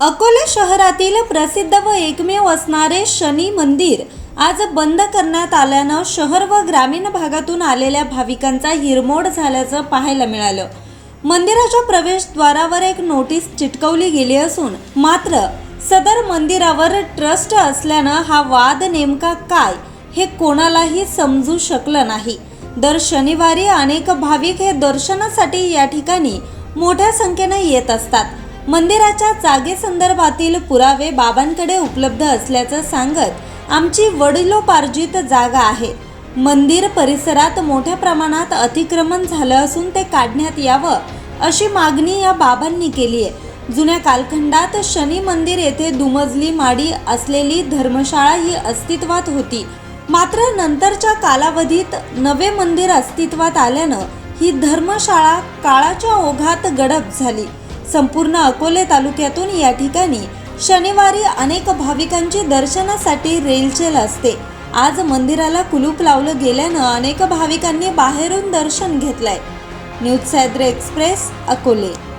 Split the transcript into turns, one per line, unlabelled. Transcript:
अकोले शहरातील प्रसिद्ध व एकमेव असणारे शनी मंदिर आज बंद करण्यात आल्यानं शहर व ग्रामीण भागातून आलेल्या भाविकांचा हिरमोड झाल्याचं पाहायला मिळालं. मंदिराच्या प्रवेशद्वारावर एक नोटीस चिटकवली गेली असून मात्र सदर मंदिरावर ट्रस्ट असल्यानं हा वाद नेमका काय हे कोणालाही समजू शकलं नाही. दर शनिवारी अनेक भाविक हे दर्शनासाठी या ठिकाणी मोठ्या संख्येनं येत असतात. मंदिराच्या जागेसंदर्भातील पुरावे बाबांकडे उपलब्ध असल्याचं सांगत आमची वडिलोपार्जित जागा आहे. मंदिर परिसरात मोठ्या प्रमाणात अतिक्रमण झालं असून ते काढण्यात यावं अशी मागणी या बाबांनी केली आहे जुन्या कालखंडात शनी मंदिर येथे दुमजली माडी असलेली धर्मशाळा ही अस्तित्वात होती. मात्र नंतरच्या कालावधीत नवे मंदिर अस्तित्वात आल्यानं ही धर्मशाळा काळाच्या ओघात गडप झाली. संपूर्ण अकोले तालुक्यातून या ठिकाणी शनिवारी अनेक भाविकांची दर्शनासाठी रेलचेल असते. आज मंदिराला कुलूप लावलं गेल्यानं अनेक भाविकांनी बाहेरून दर्शन घेतलंय. News Sahyadri express Akole.